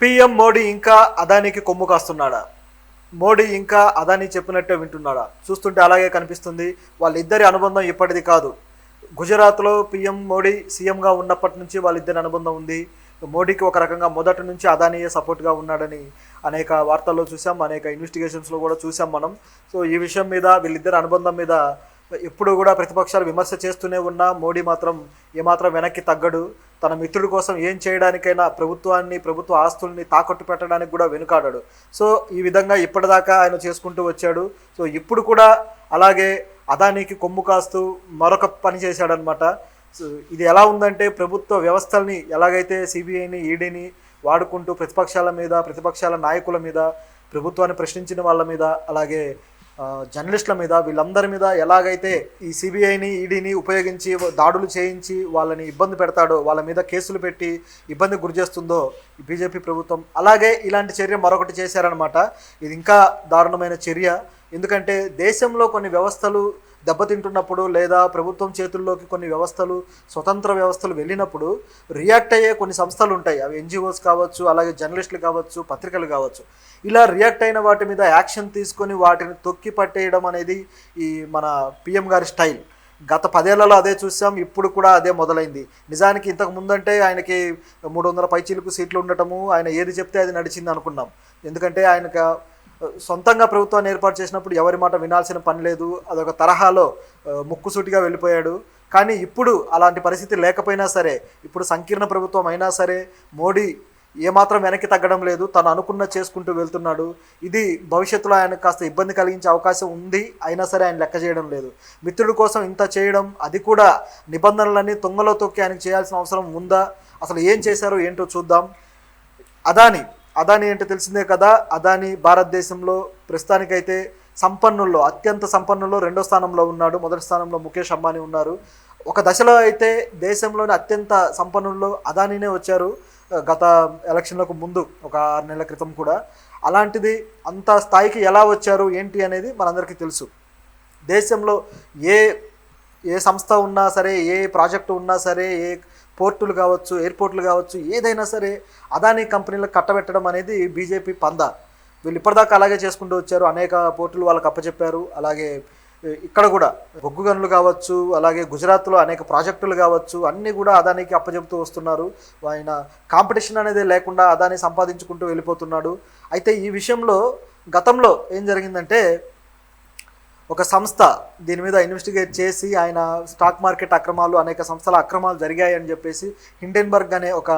PM Modi ఇంకా అదానికి కొమ్ము కాస్తున్నాడా? మోడీ ఇంకా అదాని చెప్పినట్టే వింటున్నాడా? చూస్తుంటే అలాగే కనిపిస్తుంది. వాళ్ళిద్దరి అనుబంధం ఇప్పటిది కాదు. గుజరాత్లో పిఎం మోడీ సీఎంగా ఉన్నప్పటి నుంచి వాళ్ళిద్దరి అనుబంధం ఉంది. మోడీకి ఒక రకంగా మొదటి నుంచి అదానియే సపోర్ట్గా ఉన్నాడని అనేక వార్తల్లో చూసాం అనేక ఇన్వెస్టిగేషన్స్లో కూడా చూసాం మనం. సో ఈ విషయం మీద వీళ్ళిద్దరి అనుబంధం మీద ఎప్పుడు కూడా ప్రతిపక్షాలు విమర్శ చేస్తూనే ఉన్నా మోడీ మాత్రం ఏమాత్రం వెనక్కి తగ్గడు. తన మిత్రుడి కోసం ఏం చేయడానికైనా ప్రభుత్వాన్ని ప్రభుత్వ ఆస్తుల్ని తాకట్టు పెట్టడానికి కూడా వెనుకాడాడు. సో ఈ విధంగా ఇప్పటిదాకా ఆయన చేసుకుంటూ వచ్చాడు. సో ఇప్పుడు కూడా అలాగే అదానికి కొమ్ము కాస్తూ మరొక పని చేశాడనమాట సో ఇది ఎలా ఉందంటే ప్రభుత్వ వ్యవస్థల్ని ఎలాగైతే సిబిఐని ఈడీని వాడుకుంటూ ప్రతిపక్షాల మీద ప్రతిపక్షాల నాయకుల మీద ప్రభుత్వాన్ని ప్రశ్నించిన వాళ్ళ మీద అలాగే జర్నలిస్టుల మీద వీళ్ళందరి మీద ఎలాగైతే ఈ సిబిఐని ఈడీని ఉపయోగించి దాడులు చేయించి వాళ్ళని ఇబ్బంది పెడతాడో వాళ్ళ మీద కేసులు పెట్టి ఇబ్బంది గురి చేస్తుందో బీజేపీ ప్రభుత్వం. అలాగే ఇలాంటి చర్య మరొకటి చేశారనమాట ఇది ఇంకా దారుణమైన చర్య. ఎందుకంటే దేశంలో కొన్ని వ్యవస్థలు దెబ్బతింటున్నప్పుడు లేదా ప్రభుత్వం చేతుల్లోకి కొన్ని వ్యవస్థలు స్వతంత్ర వ్యవస్థలు వెళ్ళినప్పుడు రియాక్ట్ అయ్యే కొన్ని సంస్థలు ఉంటాయి. అవి ఎన్జిఓస్ కావచ్చు అలాగే జర్నలిస్టులు కావచ్చు పత్రికలు కావచ్చు. ఇలా రియాక్ట్ అయిన వాటి మీద యాక్షన్ తీసుకొని వాటిని తొక్కి పట్టేయడం అనేది ఈ మన పిఎం గారి స్టైల్. గత పదేళ్ళలో అదే చూసాం ఇప్పుడు కూడా అదే మొదలైంది. నిజానికి ఇంతకు ముందంటే ఆయనకి మూడు వందల పైచీలకు సీట్లు ఉండటము ఆయన ఏది చెప్తే అది నడిచింది అనుకున్నాం. ఎందుకంటే ఆయనకు సొంతంగా ప్రభుత్వాన్ని ఏర్పాటు చేసినప్పుడు ఎవరి మాట వినాల్సిన పని లేదు. అదొక తరహాలో ముక్కుసూటిగా వెళ్ళిపోయాడు. కానీ ఇప్పుడు అలాంటి పరిస్థితి లేకపోయినా సరే ఇప్పుడు సంకీర్ణ ప్రభుత్వం అయినా సరే మోడీ ఏమాత్రం వెనక్కి తగ్గడం లేదు. తను అనుకున్న చేసుకుంటూ వెళ్తున్నాడు. ఇది భవిష్యత్తులో ఆయన కాస్త ఇబ్బంది కలిగించే అవకాశం ఉంది. అయినా సరే ఆయన లెక్క చేయడం లేదు. మిత్రుడి కోసం ఇంత చేయడం అది కూడా నిబంధనలన్నీ తొంగలో తొక్కి ఆయనకు చేయాల్సిన అవసరం ఉందా? అసలు ఏం చేశారో ఏంటో చూద్దాం. అదాని అదాని అంటే తెలిసిందే కదా అదాని భారతదేశంలో ప్రస్తుతానికైతే సంపన్నుల్లో అత్యంత సంపన్నుల్లో రెండో స్థానంలో ఉన్నాడు. మొదటి స్థానంలో ముఖేష్ అంబానీ ఉన్నారు. ఒక దశలో అయితే దేశంలోని అత్యంత సంపన్నుల్లో అదానీనే వచ్చారు గత ఎలక్షన్లకు ముందు ఒక ఆరు నెలల క్రితం కూడా. అలాంటిది అంత స్థాయికి ఎలా వచ్చారు ఏంటి అనేది మనందరికీ తెలుసు. దేశంలో ఏ ఏ సంస్థ ఉన్నా సరే ఏ ప్రాజెక్టు ఉన్నా సరే ఏ పోర్టులు కావచ్చు ఎయిర్పోర్ట్లు కావచ్చు ఏదైనా సరే అదానీ కంపెనీలకు కట్టబెట్టడం అనేది బీజేపీ పంద. వీళ్ళు ఇప్పటిదాకా అలాగే చేసుకుంటూ వచ్చారు. అనేక పోర్టులు వాళ్ళకి అప్పచెప్పారు. అలాగే ఇక్కడ కూడా బొగ్గు గనులు కావచ్చు అలాగే గుజరాత్లో అనేక ప్రాజెక్టులు కావచ్చు అన్నీ కూడా అదానికి అప్పచెప్తూ వస్తున్నారు. ఆయన కాంపిటీషన్ అనేది లేకుండా అదాని సంపాదించుకుంటూ వెళ్ళిపోతున్నాడు. అయితే ఈ విషయంలో గతంలో ఏం జరిగిందంటే ఒక సంస్థ దీని మీద ఇన్వెస్టిగేట్ చేసి ఆయన స్టాక్ మార్కెట్ అక్రమాలు అనేక సంస్థల అక్రమాలు జరిగాయని చెప్పేసి హిండెన్బర్గ్ అనే ఒక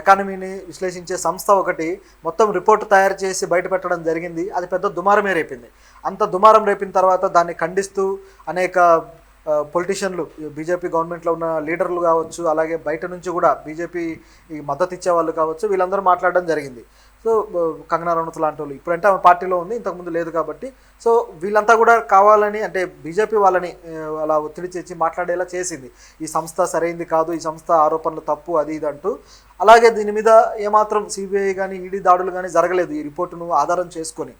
ఎకానమీని విశ్లేషించే సంస్థ ఒకటి మొత్తం రిపోర్ట్ తయారు చేసి బయటపెట్టడం జరిగింది. అది పెద్ద దుమారమే రేపింది. అంత దుమారం రేపిన తర్వాత దాన్ని ఖండిస్తూ అనేక పొలిటీషియన్లు బీజేపీ గవర్నమెంట్లో ఉన్న లీడర్లు కావచ్చు అలాగే బయట నుంచి కూడా బీజేపీ మద్దతు ఇచ్చే వాళ్ళు కావచ్చు వీళ్ళందరూ మాట్లాడడం జరిగింది. సో బ- కంగనా రనౌత్ లాంటి వాళ్ళు. ఇప్పుడంటే ఆమె పార్టీలో ఉంది ఇంతకుముందు లేదు కాబట్టి. సో వీళ్ళంతా కూడా కావాలని అంటే బీజేపీ వాళ్ళని అలా ఒత్తిడి చేసి మాట్లాడేలా చేసింది. ఈ సంస్థ సరైంది కాదు ఈ సంస్థ ఆరోపణలు తప్పు అది ఇది అంటూ. అలాగే దీని మీద ఏమాత్రం సిబిఐ కానీ ఈడీ దాడులు కానీ జరగలేదు ఈ రిపోర్టును ఆధారం చేసుకొని.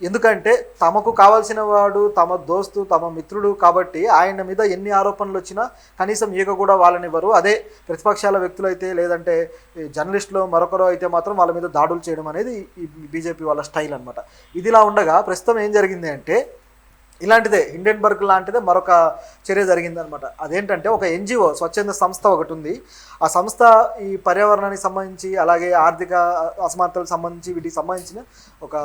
ఎందుకంటే తమకు కావాల్సిన వాడు తమ దోస్తు తమ మిత్రుడు కాబట్టి ఆయన మీద ఎన్ని ఆరోపణలు వచ్చినా కనీసం ఈగ కూడా వాళ్ళనివ్వరు అదే ప్రతిపక్షాల వ్యక్తులైతే లేదంటే జర్నలిస్టులు మరొకరు అయితే మాత్రం వాళ్ళ మీద దాడులు చేయడం అనేది ఈ బీజేపీ వాళ్ళ స్టైల్ అనమాట ఇదిలా ఉండగా ప్రస్తుతం ఏం జరిగింది అంటే ఇలాంటిదే హిండెన్బర్గ్ లాంటిదే మరొక చర్య జరిగిందనమాట అదేంటంటే ఒక ఎన్జిఓ స్వచ్ఛంద సంస్థ ఒకటి ఉంది. ఆ సంస్థ ఈ పర్యావరణానికి సంబంధించి అలాగే ఆర్థిక అసమానతలకు సంబంధించి వీటికి సంబంధించిన ఒక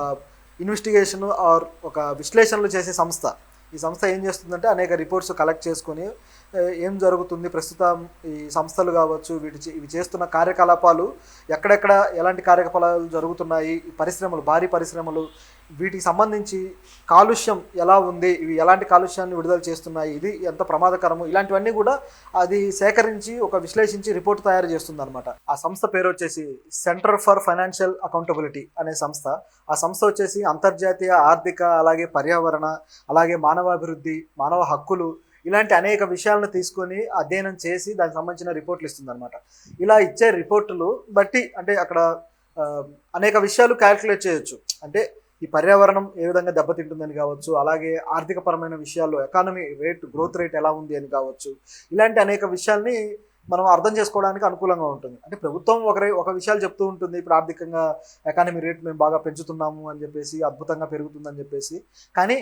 ఇన్వెస్టిగేషన్ ఆర్ ఒక విశ్లేషణలు చేసే సంస్థ. ఈ సంస్థ ఏం చేస్తుందంటే అనేక రిపోర్ట్స్ కలెక్ట్ చేసుకొని ఏం జరుగుతుంది? ప్రస్తుతం ఈ సంస్థలు కావచ్చు వీటి ఇవి చేస్తున్న కార్యకలాపాలు ఎక్కడెక్కడ ఎలాంటి కార్యకలాపాలు జరుగుతున్నాయి? పరిశ్రమలు భారీ పరిశ్రమలు వీటికి సంబంధించి కాలుష్యం ఎలా ఉంది? ఇవి ఎలాంటి కాలుష్యాన్ని విడుదల చేస్తున్నాయి? ఇది ఎంత ప్రమాదకరము? ఇలాంటివన్నీ కూడా అది సేకరించి ఒక విశ్లేషించి రిపోర్ట్ తయారు చేస్తుంది అనమాట ఆ సంస్థ పేరు వచ్చేసి సెంటర్ ఫర్ ఫైనాన్షియల్ అకౌంటబిలిటీ అనే సంస్థ. ఆ సంస్థ వచ్చేసి అంతర్జాతీయ ఆర్థిక అలాగే పర్యావరణ అలాగే మానవాభివృద్ధి మానవ హక్కులు ఇలాంటి అనేక విషయాలను తీసుకొని అధ్యయనం చేసి దానికి సంబంధించిన రిపోర్ట్లు ఇస్తుందన్నమాట. ఇలా ఇచ్చే రిపోర్టులు బట్టి అంటే అక్కడ అనేక విషయాలు క్యాల్కులేట్ చేయొచ్చు. అంటే ఈ పర్యావరణం ఏ విధంగా దెబ్బతింటుందని కావచ్చు అలాగే ఆర్థికపరమైన విషయాల్లో ఎకానమీ రేట్ గ్రోత్ రేట్ ఎలా ఉంది అని కావచ్చు ఇలాంటి అనేక విషయాల్ని మనం అర్థం చేసుకోవడానికి అనుకూలంగా ఉంటుంది. అంటే ప్రభుత్వం ఒకరి ఒక విషయాలు చెప్తూ ఉంటుంది ఇప్పుడు ఆర్థికంగా ఎకానమీ రేట్ మేము బాగా పెంచుతున్నాము అని చెప్పేసి అద్భుతంగా పెరుగుతుందని చెప్పేసి. కానీ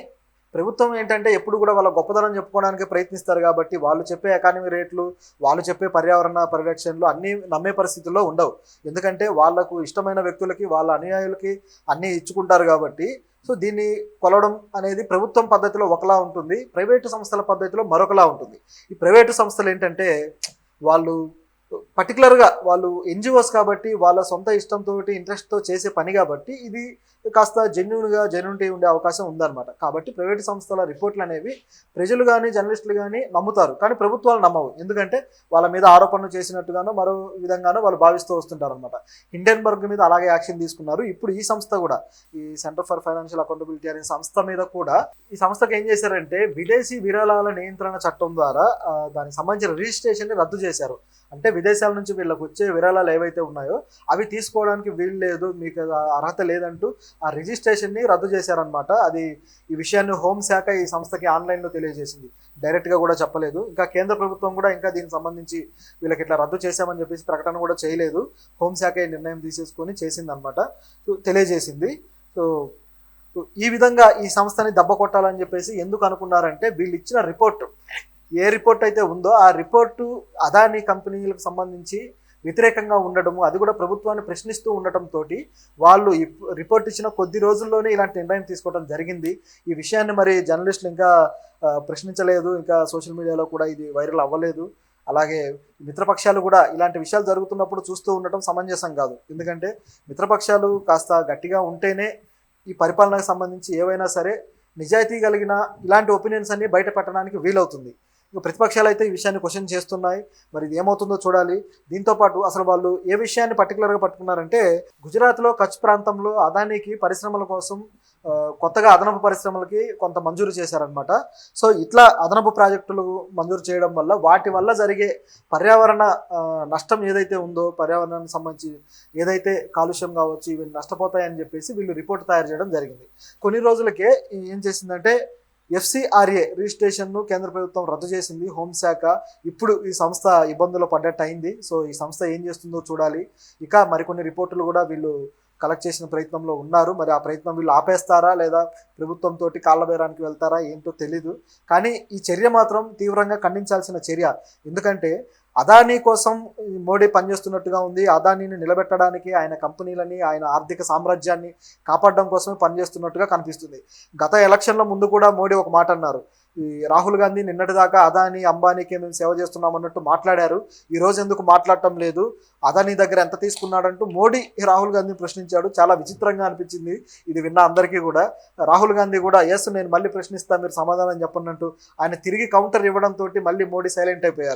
ప్రభుత్వం ఏంటంటే ఎప్పుడు కూడా వాళ్ళ గొప్పదనం చెప్పుకోవడానికి ప్రయత్నిస్తారు కాబట్టి వాళ్ళు చెప్పే ఎకానమీ రేట్లు వాళ్ళు చెప్పే పర్యావరణ పరిరక్షణలు అన్నీ నమ్మే పరిస్థితుల్లో ఉండవు. ఎందుకంటే వాళ్ళకు ఇష్టమైన వ్యక్తులకి వాళ్ళ అనుయాయులకి అన్నీ ఇచ్చుకుంటారు కాబట్టి. సో దీన్ని కొలవడం అనేది ప్రభుత్వం పద్ధతిలో ఒకలా ఉంటుంది. ప్రైవేటు సంస్థల పద్ధతిలో మరొకలా ఉంటుంది. ఈ ప్రైవేటు సంస్థలు ఏంటంటే వాళ్ళు పర్టికులర్గా వాళ్ళు ఎన్జిఓస్ కాబట్టి వాళ్ళ సొంత ఇష్టంతో ఇంట్రెస్ట్తో చేసే పని కాబట్టి ఇది కాస్త జెన్యున్గా జెన్యునిటీ ఉండే అవకాశం ఉందన్నమాట. కాబట్టి ప్రైవేట్ సంస్థల రిపోర్ట్లు అనేవి ప్రజలు కానీ జర్నలిస్టులు కానీ నమ్ముతారు. కానీ ప్రభుత్వాలు నమ్మవు. ఎందుకంటే వాళ్ళ మీద ఆరోపణలు చేసినట్టుగానో మరో విధంగానో వాళ్ళు భావిస్తూ వస్తుంటారు అనమాట హిండెన్బర్గ్ మీద అలాగే యాక్షన్ తీసుకున్నారు. ఇప్పుడు ఈ సంస్థ కూడా ఈ సెంటర్ ఫర్ ఫైనాన్షియల్ అకౌంటబిలిటీ అనే సంస్థ మీద కూడా ఈ సంస్థకు ఏం చేశారంటే విదేశీ విరాళాల నియంత్రణ చట్టం ద్వారా దానికి సంబంధించిన రిజిస్ట్రేషన్ని రద్దు చేశారు. అంటే విదేశాల నుంచి వీళ్ళకి వచ్చే విరాళాలు ఏవైతే ఉన్నాయో అవి తీసుకోవడానికి వీలు లేదు మీకు అర్హత లేదంటూ ఆ రిజిస్ట్రేషన్ని రద్దు చేశారనమాట అది ఈ విషయాన్ని హోంశాఖ ఈ సంస్థకి ఆన్లైన్లో తెలియజేసింది. డైరెక్ట్గా కూడా చెప్పలేదు. ఇంకా కేంద్ర ప్రభుత్వం కూడా ఇంకా దీనికి సంబంధించి వీళ్ళకి ఇట్లా రద్దు చేశామని చెప్పేసి ప్రకటన కూడా చేయలేదు. హోంశాఖ ఈ నిర్ణయం తీసేసుకొని చేసిందనమాట తెలియజేసింది. సో సో ఈ విధంగా ఈ సంస్థని దెబ్బ కొట్టాలని చెప్పేసి ఎందుకు అనుకున్నారంటే వీళ్ళు ఇచ్చిన రిపోర్ట్. ఏ రిపోర్ట్ అయితే ఉందో ఆ రిపోర్టు అదానీ కంపెనీలకు సంబంధించి వ్యతిరేకంగా ఉండడము అది కూడా ప్రభుత్వాన్ని ప్రశ్నిస్తూ ఉండటంతో వాళ్ళు రిపోర్ట్ ఇచ్చిన కొద్ది రోజుల్లోనే ఇలాంటి నిర్ణయం తీసుకోవడం జరిగింది. ఈ విషయాన్ని మరి జర్నలిస్టులు ఇంకా ప్రశ్నించలేదు. ఇంకా సోషల్ మీడియాలో కూడా ఇది వైరల్ అవ్వలేదు. అలాగే మిత్రపక్షాలు కూడా ఇలాంటి విషయాలు జరుగుతున్నప్పుడు చూస్తూ ఉండటం సమంజసం కాదు. ఎందుకంటే మిత్రపక్షాలు కాస్త గట్టిగా ఉంటేనే ఈ పరిపాలనకు సంబంధించి ఏవైనా సరే నిజాయితీ కలిగిన ఇలాంటి ఒపీనియన్స్ అన్ని బయట పెట్టడానికి వీలవుతుంది. ఇక ప్రతిపక్షాలు అయితే ఈ విషయాన్ని క్వశ్చన్ చేస్తున్నాయి. మరి ఇది ఏమవుతుందో చూడాలి. దీంతో పాటు అసలు వాళ్ళు ఏ విషయాన్ని పర్టికులర్గా పట్టుకున్నారంటే గుజరాత్లో కచ్ ప్రాంతంలో అదానికి పరిశ్రమల కోసం కొత్తగా అదనపు పరిశ్రమలకి కొంత మంజూరు చేశారనమాట సో ఇట్లా అదనపు ప్రాజెక్టులు మంజూరు చేయడం వల్ల వాటి వల్ల జరిగే పర్యావరణ నష్టం ఏదైతే ఉందో పర్యావరణానికి సంబంధించి ఏదైతే కాలుష్యం కావచ్చు ఇవి నష్టపోతాయని చెప్పేసి వీళ్ళు రిపోర్ట్ తయారు చేయడం జరిగింది. కొన్ని రోజులకే ఏం చేసిందంటే ఎఫ్సిఆర్ఏ రిజిస్ట్రేషన్ను కేంద్ర ప్రభుత్వం రద్దు చేసింది. హోంశాఖ ఇప్పుడు ఈ సంస్థ ఇబ్బందులు పడ్డట్టు అయింది. సో ఈ సంస్థ ఏం చేస్తుందో చూడాలి. ఇక మరికొన్ని రిపోర్టులు కూడా వీళ్ళు కలెక్ట్ చేసిన ప్రయత్నంలో ఉన్నారు. మరి ఆ ప్రయత్నం వీళ్ళు ఆపేస్తారా? లేదా ప్రభుత్వంతో కాళ్ళబేరానికి వెళ్తారా? ఏంటో తెలీదు. కానీ ఈ చర్య మాత్రం తీవ్రంగా ఖండించాల్సిన చర్య. ఎందుకంటే అదానీ కోసం ఈ మోడీ పనిచేస్తున్నట్టుగా ఉంది. అదానీని నిలబెట్టడానికి ఆయన కంపెనీలని ఆయన ఆర్థిక సామ్రాజ్యాన్ని కాపాడడం కోసమే పనిచేస్తున్నట్టుగా కనిపిస్తుంది. గత ఎలక్షన్ల ముందు కూడా మోడీ ఒక మాట అన్నారు. ఈ రాహుల్ గాంధీ నిన్నటిదాకా అదానీ అంబానీకి మేము సేవ చేస్తున్నాం అన్నట్టు మాట్లాడారు. ఈరోజు ఎందుకు మాట్లాడటం లేదు? అదానీ దగ్గర ఎంత తీసుకున్నాడంటూ మోడీ రాహుల్ గాంధీని ప్రశ్నించాడు. చాలా విచిత్రంగా అనిపించింది. ఇది విన్న అందరికీ కూడా. రాహుల్ గాంధీ కూడా ఎస్ నేను మళ్ళీ ప్రశ్నిస్తా మీరు సమాధానం చెప్పనట్టు ఆయన తిరిగి కౌంటర్ ఇవ్వడంతో మళ్ళీ మోడీ సైలెంట్ అయిపోయారు.